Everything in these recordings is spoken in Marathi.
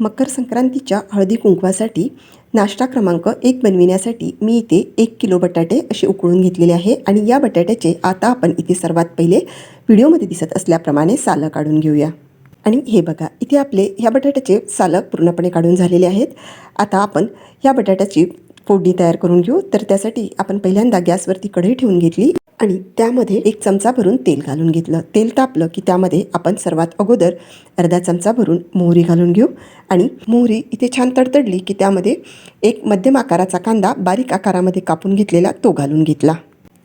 मकर संक्रांतीच्या हळदी कुंकवासाठी नाश्ता क्रमांक एक बनविण्यासाठी मी इथे एक किलो बटाटे असे उकळून घेतलेले आहे आणि या बटाट्याचे आता आपण इथे सर्वात पहिले व्हिडिओमध्ये दिसत असल्याप्रमाणे सालं काढून घेऊया. आणि हे बघा इथे आपले ह्या बटाट्याचे सालं पूर्णपणे काढून झालेले आहेत. आता आपण ह्या बटाट्याची फोडणी तयार करून घेऊ. तर त्यासाठी आपण पहिल्यांदा गॅसवरती कढई ठेवून घेतली. आणि त्यामध्ये एक चमचा भरून तेल घालून घेतलं. तेल तापलं की त्यामध्ये आपण सर्वात अगोदर अर्धा चमचा भरून मोहरी घालून घेऊ. आणि मोहरी इथे छान तडतडली की त्यामध्ये एक मध्यम आकाराचा कांदा बारीक आकारामध्ये कापून घेतलेला तो घालून घेतला.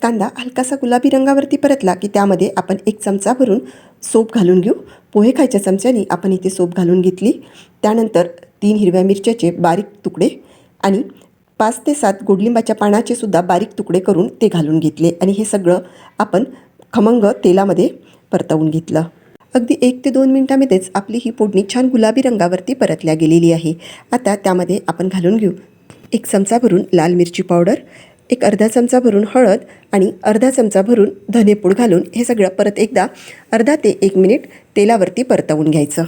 कांदा हलकासा गुलाबी रंगावरती परतला की त्यामध्ये आपण एक चमचा भरून सोप घालून घेऊ. पोहे खायच्या चमच्याने आपण इथे सोप घालून घेतली. त्यानंतर तीन हिरव्या मिरच्याचे बारीक तुकडे आणि पाच ते सात गोडलिंबाच्या पानाचे सुद्धा बारीक तुकडे करून ते घालून घेतले आणि हे सगळं आपण खमंग तेलामध्ये परतवून घेतलं. अगदी एक ते दोन मिनटामध्येच आपली ही फोडणी छान गुलाबी रंगावरती परतल्या गेलेली आहे. आता त्यामध्ये आपण घालून घेऊ. एक चमचा भरून लाल मिरची पावडर एक अर्धा चमचा भरून हळद आणि अर्धा चमचा भरून धनेपूड घालून हे सगळं परत एकदा अर्धा ते एक मिनिट तेलावरती परतवून घ्यायचं.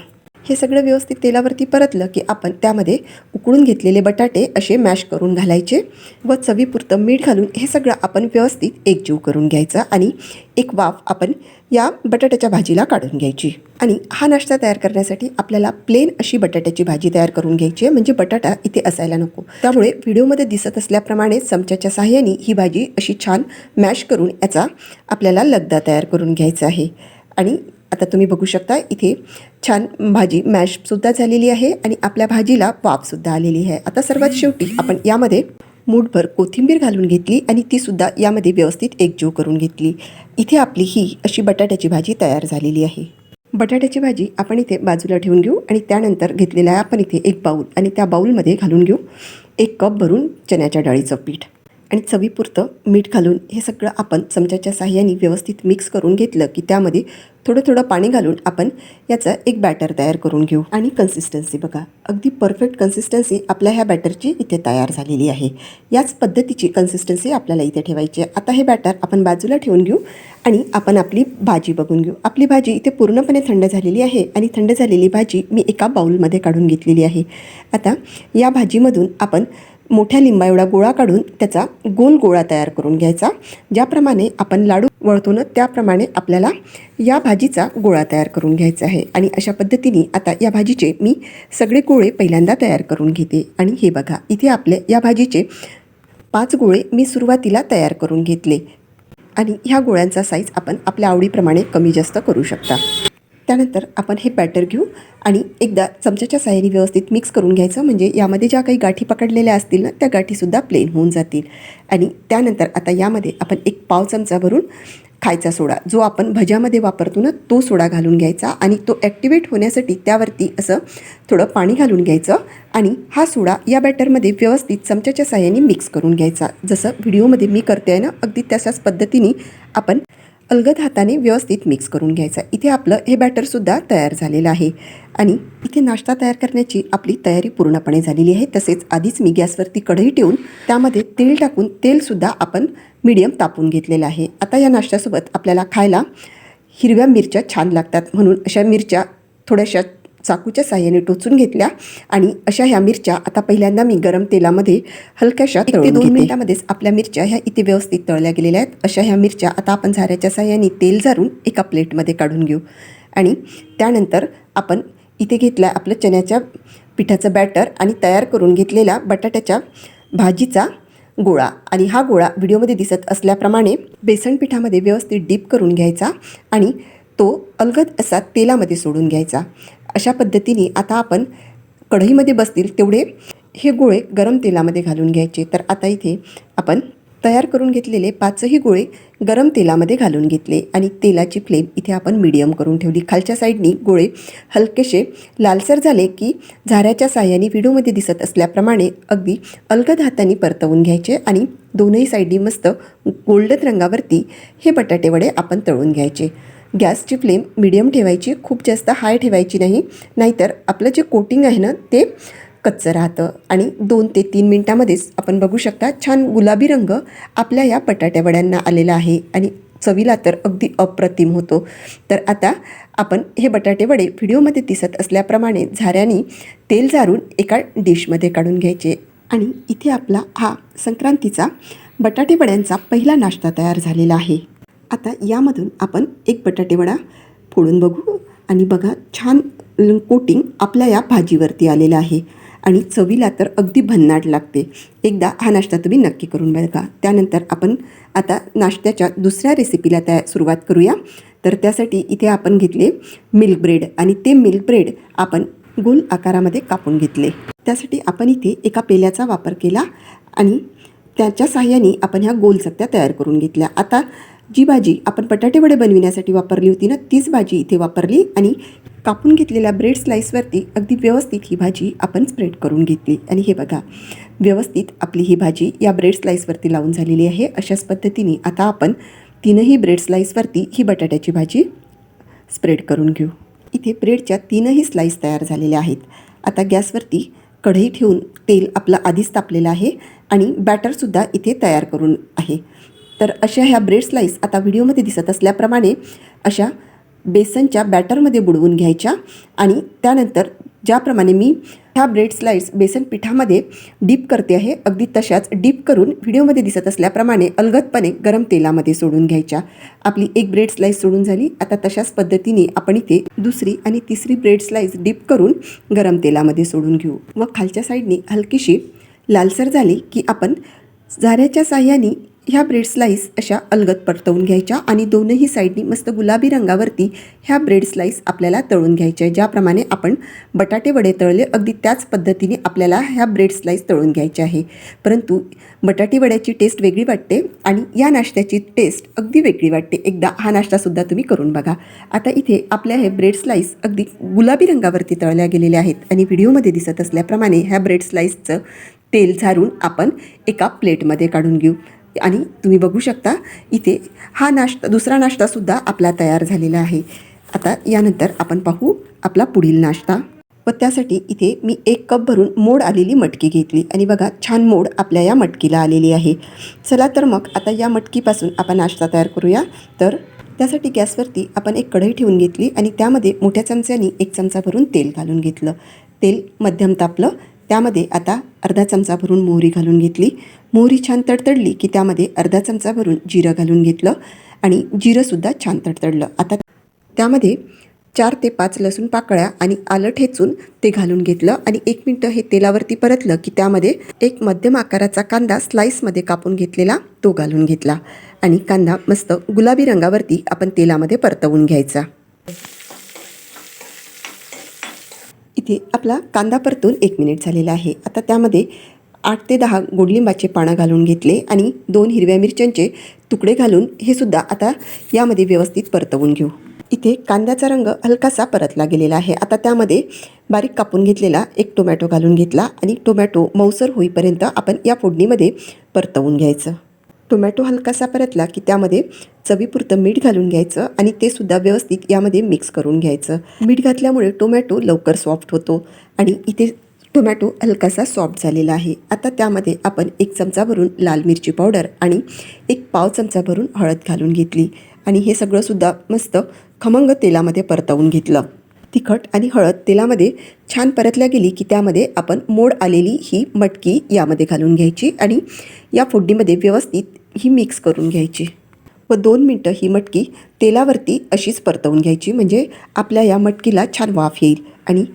हे सगळं व्यवस्थित तेलावरती परतलं की आपण त्यामध्ये उकळून घेतलेले बटाटे असे मॅश करून घालायचे व चवीपुरतं मीठ घालून हे सगळं आपण व्यवस्थित एकजीव करून घ्यायचं आणि एक वाफ आपण या बटाट्याच्या भाजीला काढून घ्यायची. आणि हा नाश्ता तयार करण्यासाठी आपल्याला प्लेन अशी बटाट्याची भाजी तयार करून घ्यायची आहे. म्हणजे बटाटा इथे असायला नको. त्यामुळे व्हिडिओमध्ये दिसत असल्याप्रमाणे चमच्याच्या साहाय्याने ही भाजी अशी छान मॅश करून याचा आपल्याला लगदा तयार करून घ्यायचा आहे. आणि आता तुम्ही बघू शकता इथे छान भाजी मॅशसुद्धा झालेली आहे आणि आपल्या भाजीला वाफसुद्धा आलेली आहे. आता सर्वात शेवटी आपण यामध्ये मूठभर कोथिंबीर घालून घेतली आणि तीसुद्धा यामध्ये व्यवस्थित एकजीव करून घेतली. इथे आपली ही अशी बटाट्याची भाजी तयार झालेली आहे. बटाट्याची भाजी आपण इथे बाजूला ठेवून घेऊ आणि त्यानंतर घेतलेला आपण इथे एक बाऊल आणि त्या बाऊलमध्ये घालून घेऊ. एक कप भरून चण्याच्या डाळीचं पीठ. आणि चवीपुरतं मीठ घालून हे सगळं आपण चमच्याच्या साह्याने व्यवस्थित मिक्स करून घेतलं की त्यामध्ये थोडं थोडं पाणी घालून आपण याचं एक बॅटर तयार करून घेऊ. आणि कन्सिस्टन्सी बघा अगदी परफेक्ट कन्सिस्टन्सी आपल्या ह्या बॅटरची इथे तयार झालेली आहे. याच पद्धतीची कन्सिस्टन्सी आपल्याला इथे ठेवायची आहे. आता हे बॅटर आपण बाजूला ठेवून घेऊ आणि आपण आपली भाजी बघून घेऊ. आपली भाजी इथे पूर्णपणे थंड झालेली आहे आणि थंड झालेली भाजी मी एका बाऊलमध्ये काढून घेतलेली आहे. आता या भाजीमधून आपण मोठ्या लिंबा एवढा गोळा काढून त्याचा गोल गोळा तयार करून घ्यायचा. ज्याप्रमाणे आपण लाडू वळतो ना त्याप्रमाणे आपल्याला या भाजीचा गोळा तयार करून घ्यायचा आहे. आणि अशा पद्धतीने आता या भाजीचे मी सगळे गोळे पहिल्यांदा तयार करून घेते. आणि हे बघा इथे आपले या भाजीचे पाच गोळे मी सुरुवातीला तयार करून घेतले. आणि ह्या गोळ्यांचा साईज आपण आपल्या आवडीप्रमाणे कमी जास्त करू शकता. त्यानंतर आपण हे बॅटर घेऊ आणि एकदा चमच्याच्या साह्याने व्यवस्थित मिक्स करून घ्यायचं. म्हणजे यामध्ये ज्या काही गाठी पकडलेल्या असतील ना त्या गाठीसुद्धा प्लेन होऊन जातील. आणि त्यानंतर आता यामध्ये आपण एक पाव चमचा भरून खायचा सोडा. जो आपण भज्यामध्ये वापरतो ना तो सोडा घालून घ्यायचा आणि तो ॲक्टिवेट होण्यासाठी त्यावरती असं थोडं पाणी घालून घ्यायचं आणि हा सोडा या बॅटरमध्ये व्यवस्थित चमच्याच्या साह्याने मिक्स करून घ्यायचा. जसं व्हिडिओमध्ये मी करते आहे ना अगदी तशाच पद्धतीने आपण अलगद हाताने व्यवस्थित मिक्स करून घ्यायचा. इथे आपलं हे बॅटरसुद्धा तयार झालेलं आहे. आणि इथे नाश्ता तयार करण्याची आपली तयारी पूर्णपणे झालेली आहे. तसेच आधीच मी गॅसवरती कढई ठेवून त्यामध्ये तेल टाकून तेलसुद्धा आपण मीडियम तापून घेतलेलं आहे. आता या नाश्त्यासोबत आपल्याला खायला हिरव्या मिरच्या छान लागतात म्हणून अशा मिरच्या थोड्याशा चाकूच्या साह्याने टोचून घेतल्या आणि अशा ह्या मिरच्या आता पहिल्यांदा मी गरम तेलामध्ये हलक्याशा एक ते दोन मिनिटामध्येच आपल्या मिरच्या ह्या इथे व्यवस्थित तळल्या गेलेल्या आहेत. अशा ह्या मिरच्या आता आपण झाऱ्याच्या साह्याने तेल झारून एका प्लेटमध्ये काढून घेऊ. आणि त्यानंतर आपण इथे घेतला आपलं चण्याच्या पिठाचं बॅटर आणि तयार करून घेतलेला बटाट्याच्या भाजीचा गोळा. आणि हा गोळा व्हिडिओमध्ये दिसत असल्याप्रमाणे बेसन पिठामध्ये व्यवस्थित डीप करून घ्यायचा आणि तो अलगद असा तेलामध्ये सोडून घ्यायचा. अशा पद्धतीने आता आपण कढईमध्ये बसतील तेवढे हे गोळे गरम तेलामध्ये घालून घ्यायचे. तर आता इथे आपण तयार करून घेतलेले पाचही गोळे गरम तेलामध्ये घालून घेतले आणि तेलाची फ्लेम इथे आपण मीडियम करून ठेवली. खालच्या साईडनी गोळे हलकेसे लालसर झाले की झाऱ्याच्या साह्याने व्हिडिओमध्ये दिसत असल्याप्रमाणे अगदी अलगद हाताने परतवून घ्यायचे आणि दोनही साईडनी मस्त गोल्डन रंगावरती हे बटाटेवडे आपण तळून घ्यायचे. गॅसची फ्लेम मिडियम ठेवायची खूप जास्त हाय ठेवायची नाही. नाहीतर आपलं जे कोटिंग आहे ना ते कच्चं राहतं. आणि दोन ते तीन मिनटामध्येच आपण बघू शकता छान गुलाबी रंग आपल्या या बटाट्या वड्यांना आलेला आहे आणि चवीला तर अगदी अप्रतिम होतो. तर आता आपण हे बटाटे वडे व्हिडिओमध्ये दिसत असल्याप्रमाणे झाऱ्याने तेल झारून एका डिशमध्ये काढून घ्यायचे. आणि इथे आपला हा संक्रांतीचा बटाटे वड्यांचा पहिला नाश्ता तयार झालेला आहे. आता यामधून आपण एक बटाटेवडा फोडून बघू. आणि बघा छान कोटिंग आपल्या या भाजीवरती आलेलं आहे. आणि चवीला तर अगदी भन्नाट लागते. एकदा हा नाश्ता तुम्ही नक्की करून बघा. त्यानंतर आपण आता नाश्त्याच्या दुसऱ्या रेसिपीला त्या सुरुवात करूया. तर त्यासाठी इथे आपण घेतले मिल्क ब्रेड आणि ते मिल्क ब्रेड आपण गोल आकारामध्ये कापून घेतले. त्यासाठी आपण इथे एका पेल्याचा वापर केला. आणि त्याच्या साह्याने आपण ह्या गोल चकत्या तयार करून घेतल्या. आता जी भाजी आपण बटाटेवडे बनविण्यासाठी वापरली होती ना तीच भाजी इथे वापरली आणि कापून घेतलेल्या ब्रेड स्लाईसवरती अगदी व्यवस्थित ही भाजी आपण स्प्रेड करून घेतली. आणि हे बघा व्यवस्थित आपली ही भाजी या ब्रेड स्लाईसवरती लावून झालेली आहे. अशाच पद्धतीने आता आपण तीनही ब्रेड स्लाईसवरती ही बटाट्याची भाजी स्प्रेड करून घेऊ. इथे ब्रेडच्या तीनही स्लाईस तयार झालेल्या आहेत. आता गॅसवरती कढई ठेवून तेल आपलं आधीच तापलेलं आहे आणि बॅटरसुद्धा इथे तयार करून आहे. तर अशा ह्या ब्रेड स्लाईस आता व्हिडिओमध्ये दिसत असल्याप्रमाणे अशा बेसनच्या बॅटरमध्ये बुडवून घ्यायच्या आणि त्यानंतर ज्याप्रमाणे मी ह्या ब्रेड स्लाईड्स बेसन पिठामध्ये डीप करते आहे अगदी तशाच डीप करून व्हिडिओमध्ये दिसत असल्याप्रमाणे अलगदपणे गरम तेलामध्ये सोडून घ्यायच्या. आपली एक ब्रेड स्लाईस सोडून झाली. आता तशाच पद्धतीने आपण इथे दुसरी आणि तिसरी ब्रेड स्लाईस डीप करून गरम तेलामध्ये सोडून घेऊ. व खालच्या साईडने हलकीशी लालसर झाली की आपण झाऱ्याच्या साह्याने ह्या ब्रेड स्लाईस अशा अलगद परतवून घ्यायच्या आणि दोनही साईडनी मस्त गुलाबी रंगावरती ह्या ब्रेड स्लाईस आपल्याला तळून घ्यायच्या आहे. ज्याप्रमाणे आपण बटाटे वडे तळले अगदी त्याच पद्धतीने आपल्याला ह्या ब्रेड स्लाईस तळून घ्यायच्या आहे. परंतु बटाटे वड्याची टेस्ट वेगळी वाटते आणि या नाश्त्याची टेस्ट अगदी वेगळी वाटते. एकदा हा नाश्तासुद्धा तुम्ही करून बघा. आता इथे आपल्या हे ब्रेड स्लाईस अगदी गुलाबी रंगावरती तळल्या गेलेल्या आहेत आणि व्हिडिओमध्ये दिसत असल्याप्रमाणे ह्या ब्रेड स्लाईसचं तेल झारून आपण एका प्लेटमध्ये काढून घेऊ. आणि तुम्ही बघू शकता इथे हा नाश्ता दुसरा नाश्तासुद्धा आपला तयार झालेला आहे. आता यानंतर आपण पाहू आपला पुढील नाश्ता. व त्यासाठी इथे मी एक कप भरून मोड आलेली मटकी घेतली. आणि बघा छान मोड आपल्या या मटकीला आलेली आहे. चला तर मग आता या मटकीपासून आपण नाश्ता तयार करूया. तर त्यासाठी गॅसवरती आपण एक कढई ठेवून घेतली आणि त्यामध्ये मोठ्या चमच्याने एक चमचा भरून तेल घालून घेतलं. तेल मध्यम तापलं. त्यामध्ये आता अर्धा चमचा भरून मोहरी घालून घेतली. मोहरी छान तडतडली की त्यामध्ये अर्धा चमचा भरून जिरं घालून घेतलं आणि जिरंसुद्धा छान तडतडलं. आता त्यामध्ये चार ते पाच लसूण पाकळ्या आणि आलं ठेचून ते घालून घेतलं आणि एक मिनटं हे तेलावरती परतलं की त्यामध्ये एक मध्यम आकाराचा कांदा स्लाईसमध्ये कापून घेतलेला तो घालून घेतला आणि कांदा मस्त गुलाबी रंगावरती आपण तेलामध्ये परतवून घ्यायचा. इथे आपला कांदा परतून एक मिनिट झालेला आहे. आता त्यामध्ये आठ ते दहा गोडलिंबाचे पानं घालून घेतले आणि दोन हिरव्या मिरच्यांचे तुकडे घालून हे सुद्धा आता यामध्ये व्यवस्थित परतवून घेऊ. इथे कांद्याचा रंग हलकासा परतला गेलेला आहे. आता त्यामध्ये बारीक कापून घेतलेला एक टोमॅटो घालून घेतला आणि टोमॅटो मऊसर होईपर्यंत आपण या फोडणीमध्ये परतवून घ्यायचं. टोमॅटो हलकासा परतला की त्यामध्ये चवीपुरतं मीठ घालून घ्यायचं आणि ते सुद्धा व्यवस्थित यामध्ये मिक्स करून घ्यायचं. मीठ घातल्यामुळे टोमॅटो लवकर सॉफ्ट होतो आणि इथे टोमॅटो हलकासा सॉफ्ट झालेला आहे. आता त्यामध्ये आपण एक चमचा भरून लाल मिरची पावडर आणि एक पाव चमचा भरून हळद घालून घेतली आणि हे सगळंसुद्धा मस्त खमंग तेलामध्ये परतवून घेतलं. तिखट आणि हळद तेलामध्ये छान परतल्या गेली की त्यामध्ये आपण मोड आलेली ही मटकी यामध्ये घालून घ्यायची आणि या फोडणीमध्ये व्यवस्थित ही मिक्स करून घ्यायची. व दोन मिनटं ही मटकी तेलावरती अशीच परतवून घ्यायची. म्हणजे आपल्या या मटकीला छान वाफ येईल. आणि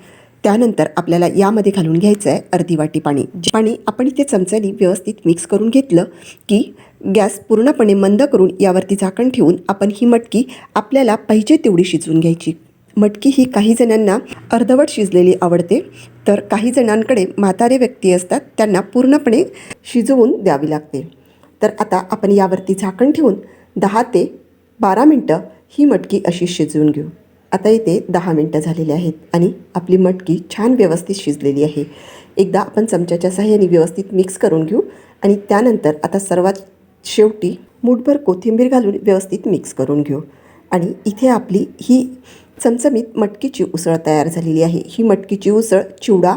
त्यानंतर आपल्याला यामध्ये घालून घ्यायचं आहे अर्धी वाटी पाणी. जे पाणी आपण इथे चमच्याने व्यवस्थित मिक्स करून घेतलं की गॅस पूर्णपणे मंद करून यावरती झाकण ठेवून आपण ही मटकी आपल्याला पाहिजे तेवढी शिजवून घ्यायची. मटकी ही काही जणांना अर्धवट शिजलेली आवडते. तर काही जणांकडे म्हातारे व्यक्ती असतात त्यांना पूर्णपणे शिजवून द्यावी लागते. तर आता आपण यावरती झाकण ठेवून दहा ते बारा मिनटं ही मटकी अशी शिजवून घेऊ. आता इथे दहा मिनटं झालेली आहेत आणि आपली मटकी छान व्यवस्थित शिजलेली आहे. एकदा आपण चमच्याच्या सहाय्याने व्यवस्थित मिक्स करून घेऊ आणि त्यानंतर आता सर्वात शेवटी मूठभर कोथिंबीर घालून व्यवस्थित मिक्स करून घेऊ. आणि इथे आपली ही चमचमीत मटकीची उसळ तयार झालेली आहे. ही मटकीची उसळ चिवडा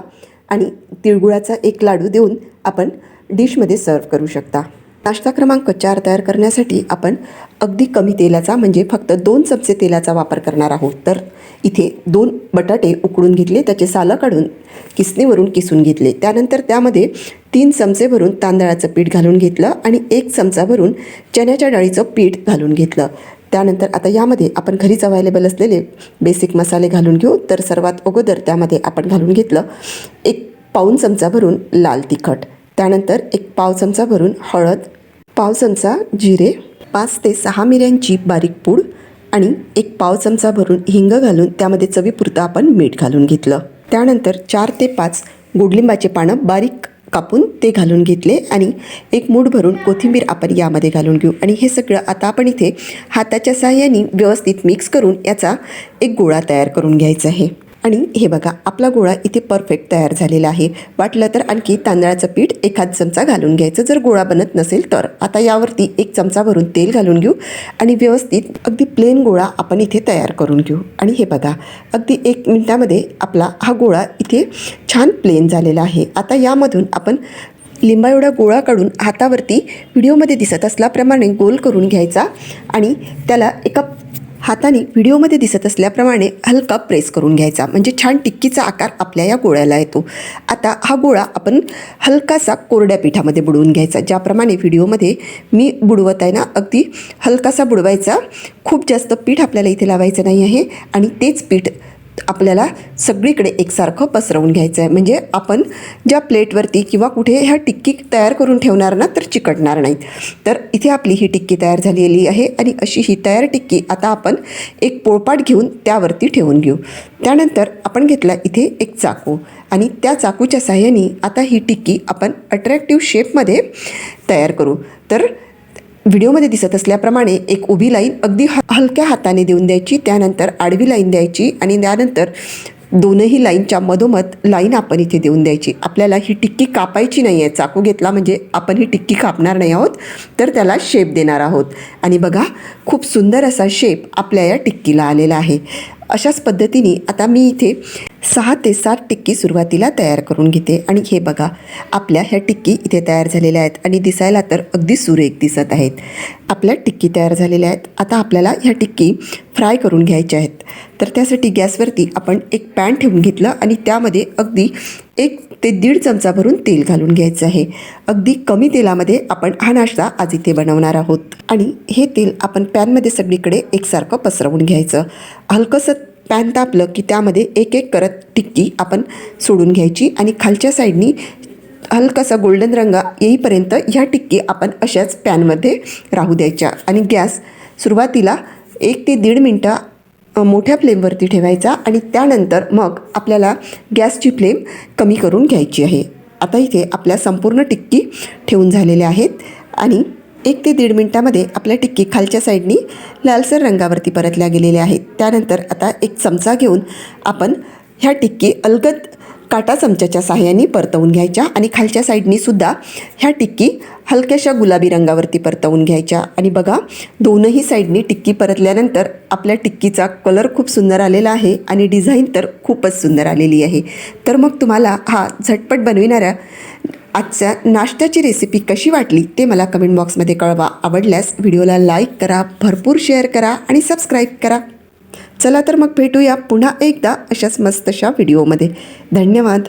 आणि तिळगुळाचा एक लाडू देऊन आपण डिशमध्ये सर्व करू शकता. नाश्ता क्रमांक चार तयार करण्यासाठी आपण अगदी कमी तेलाचा म्हणजे फक्त दोन चमचे तेलाचा वापर करणार आहोत. तर इथे दोन बटाटे उकडून घेतले त्याचे सालं काढून किसणीवरून किसून घेतले. त्यानंतर त्यामध्ये तीन चमचे भरून तांदळाचं पीठ घालून घेतलं आणि एक चमचा भरून चण्याच्या डाळीचं पीठ घालून घेतलं. त्यानंतर आता यामध्ये आपण घरीच अवेलेबल असलेले बेसिक मसाले घालून घेऊ. तर सर्वात अगोदर त्यामध्ये आपण घालून घेतलं एक पाऊन चमचा भरून लाल तिखट. त्यानंतर एक पाव चमचा भरून हळद पाव चमचा जिरे पाच ते सहा मिऱ्यांची बारीक पूड आणि एक पाव चमचा भरून हिंग घालून त्यामध्ये चवीपुरतं आपण मीठ घालून घेतलं. त्यानंतर चार ते पाच गोडलिंबाचे पानं बारीक कापून ते घालून घेतले आणि एक मूठ भरून कोथिंबीर आपण यामध्ये घालून घेऊ. आणि हे सगळं आता आपण इथे हाताच्या साहाय्याने व्यवस्थित मिक्स करून याचा एक गोळा तयार करून घ्यायचा आहे. आणि हे बघा आपला गोळा इथे परफेक्ट तयार झालेला आहे. वाटलं तर आणखी तांदळाचं पीठ एखाद चमचा घालून घ्यायचं. जर गोळा बनत नसेल तर. आता यावरती एक चमचा भरून तेल घालून घेऊ आणि व्यवस्थित अगदी प्लेन गोळा आपण इथे तयार करून घेऊ. आणि हे बघा अगदी एक मिनटामध्ये आपला हा गोळा इथे छान प्लेन झालेला आहे. आता यामधून आपण लिंबा एवढा गोळा काढून हातावरती व्हिडिओमध्ये दिसत असल्याप्रमाणे गोल करून घ्यायचा आणि त्याला एका हाताने व्हिडिओमध्ये दिसत असल्याप्रमाणे हलका प्रेस करून घ्यायचा. म्हणजे छान टिक्कीचा आकार आपल्या या गोळ्याला येतो. आता हा गोळा आपण हलकासा कोरड्या पिठामध्ये बुडवून घ्यायचा. ज्याप्रमाणे व्हिडिओमध्ये मी बुडवत आहे ना अगदी हलकासा बुडवायचा. खूप जास्त पीठ आपल्याला इथे लावायचं नाही आहे. आणि तेच पीठ आपल्याला सगळीकडे एकसारखं पसरवून घ्यायचं आहे म्हणजे आपण ज्या प्लेटवरती किंवा कुठे ह्या टिक्की तयार करून ठेवणार ना तर चिकटणार नाहीत. तर इथे आपली ही टिक्की तयार झालेली आहे आणि अशी ही तयार टिक्की आता आपण एक पोळपाट घेऊन त्यावरती ठेवून घेऊ. त्यानंतर आपण घेतला इथे एक चाकू आणि त्या चाकूच्या साह्याने आता ही टिक्की आपण अट्रॅक्टिव्ह शेपमध्ये तयार करू. तर व्हिडिओमध्ये दिसत असल्याप्रमाणे एक उभी लाईन अगदी ह हलक्या हाताने देऊन द्यायची त्यानंतर आडवी लाईन द्यायची आणि त्यानंतर दोनही लाईनच्या मधोमध लाईन आपण इथे देऊन द्यायची. आपल्याला ही टिक्की कापायची नाही आहे चाकू घेतला म्हणजे आपण ही टिक्की कापणार नाही आहोत तर त्याला शेप देणार आहोत. आणि बघा खूप सुंदर असा शेप आपल्या या टिक्कीला आलेला आहे. अशाच पद्धतीने आता मी इथे सहा ते सात टिक्की सुरुवातीला तयार करून घेते. आणि हे बघा आपल्या ह्या टिक्की इथे तयार झालेल्या आहेत आणि दिसायला तर अगदी सुरेख दिसत आहेत. आपल्या टिक्की तयार झालेल्या आहेत. आता आपल्याला ह्या टिक्की फ्राय करून घ्यायच्या आहेत. तर त्यासाठी गॅसवरती आपण एक पॅन ठेवून घेतलं आणि त्यामध्ये अगदी एक ते दीड चमचा भरून तेल घालून घ्यायचं आहे. अगदी कमी तेलामध्ये आपण हा नाश्ता आज इथे बनवणार आहोत. आणि हे तेल आपण पॅनमध्ये सगळीकडे एकसारखं पसरवून घ्यायचं. हलकंसं पॅन तापलं की त्यामध्ये एक एक करत टिक्की आपण सोडून घ्यायची आणि खालच्या साईडनी हलकासा गोल्डन रंग येईपर्यंत ह्या टिक्की आपण अशाच पॅनमध्ये राहू द्यायच्या. आणि गॅस सुरुवातीला एक ते दीड मिनटं मोठ्या फ्लेमवरती ठेवायचा आणि त्यानंतर मग आपल्याला गॅसची फ्लेम कमी करून घ्यायची आहे. आता इथे आपल्या संपूर्ण टिक्की ठेवून झालेल्या आहेत आणि एक ते दीड मिनटामध्ये आपल्या टिक्की खालच्या साईडनी लालसर रंगावरती परतल्या गेलेल्या आहेत. त्यानंतर आता एक चमचा घेऊन आपण ह्या टिक्की अलगद काटा चमच्याच्या साहाय्याने परतवून घ्यायच्या आणि खालच्या साईडनी सुद्धा ह्या टिक्की हलक्याशा गुलाबी रंगावरती परतवून घ्यायच्या. आणि बघा दोनही साईडनी टिक्की परतल्यानंतर आपल्या टिक्कीचा कलर खूप सुंदर आलेला आहे आणि डिझाईन तर खूपच सुंदर आलेली आहे. तर मग तुम्हाला हा झटपट बनविणाऱ्या आजच्या नाश्त्याची रेसिपी कशी वाटली ते मला कमेंट बॉक्समध्ये कळवा. आवडल्यास व्हिडिओला लाईक करा भरपूर शेअर करा आणि सबस्क्राईब करा. चला तर मग भेटूया पुन्हा एकदा अशाच मस्तशा व्हिडिओमध्ये. धन्यवाद.